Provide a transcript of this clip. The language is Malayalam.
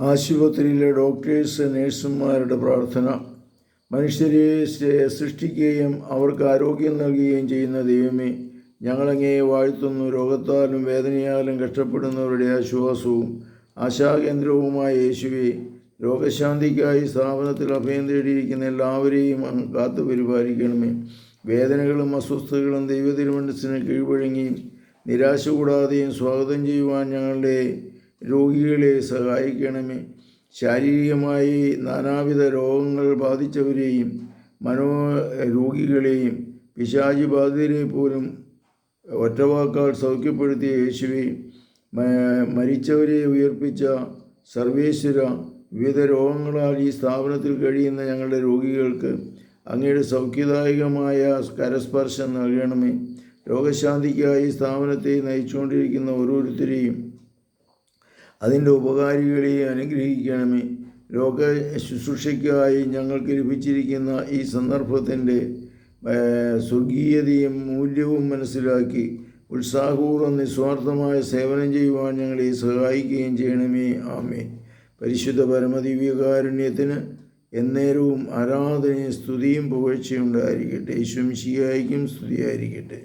ആശുപത്രിയിലെ ഡോക്ടേഴ്സ് നേഴ്സുമാരുടെ പ്രാർത്ഥന. മനുഷ്യരെ സൃഷ്ടിക്കുകയും അവർക്ക് ആരോഗ്യം നൽകുകയും ചെയ്യുന്ന ദൈവമേ ഞങ്ങളങ്ങേ വാഴ്ത്തുന്നു. രോഗത്താലും വേദനയാലും കഷ്ടപ്പെടുന്നവരുടെ ആശ്വാസവും ആശാകേന്ദ്രവുമായ യേശുവെ രോഗശാന്തിക്കായി സ്ഥാപനത്തിൽ അഭയം തേടിയിരിക്കുന്ന എല്ലാവരെയും അങ്ങ് കാത്തു പരിപാലിക്കണമേ. വേദനകളും അസ്വസ്ഥതകളും ദൈവതിരുമണ്ഡസിന് കീഴ്വഴങ്ങി നിരാശ കൂടാതെയും സ്വാഗതം ചെയ്യുവാൻ ഞങ്ങളുടെ രോഗികളെ സഹായിക്കണമേ. ശാരീരികമായി നാനാവിധ രോഗങ്ങൾ ബാധിച്ചവരെയും മനോ രോഗികളെയും പിശാചി ബാധിതരെ പോലും ഒറ്റവാക്കാൽ സൗഖ്യപ്പെടുത്തിയ യേശുവി മരിച്ചവരെ ഉയർപ്പിച്ച സർവേശ്വര വിവിധ രോഗങ്ങളാൽ ഈ സ്ഥാപനത്തിൽ കഴിയുന്ന ഞങ്ങളുടെ രോഗികൾക്ക് അങ്ങയുടെ സൗഖ്യദായകമായ കരസ്പർശം നൽകണമേ. രോഗശാന്തിക്കായി സ്ഥാപനത്തെ നയിച്ചുകൊണ്ടിരിക്കുന്ന ഓരോരുത്തരെയും അതിന്റെ ഉപകാരികളെ അനുഗ്രഹിക്കണമേ. ലോക ശുശ്രൂഷയ്ക്കായി ഞങ്ങൾക്ക് ലഭിച്ചിരിക്കുന്ന ഈ സന്ദർഭത്തിന്റെ സ്വർഗീയതയും മൂല്യവും മനസ്സിലാക്കി ഉത്സാഹപൂർവം നിസ്വാർത്ഥമായ സേവനം ചെയ്യുവാൻ ഞങ്ങളെ സഹായിക്കുകയും ചെയ്യണമേ. ആമേ പരിശുദ്ധ പരമദിവ്യകാരുണ്യത്തിന് എന്നേരവും ആരാധനയും സ്തുതിയും പുകഴ്ചയുണ്ടായിരിക്കട്ടെ യേശും സ്തുതിയായിരിക്കട്ടെ.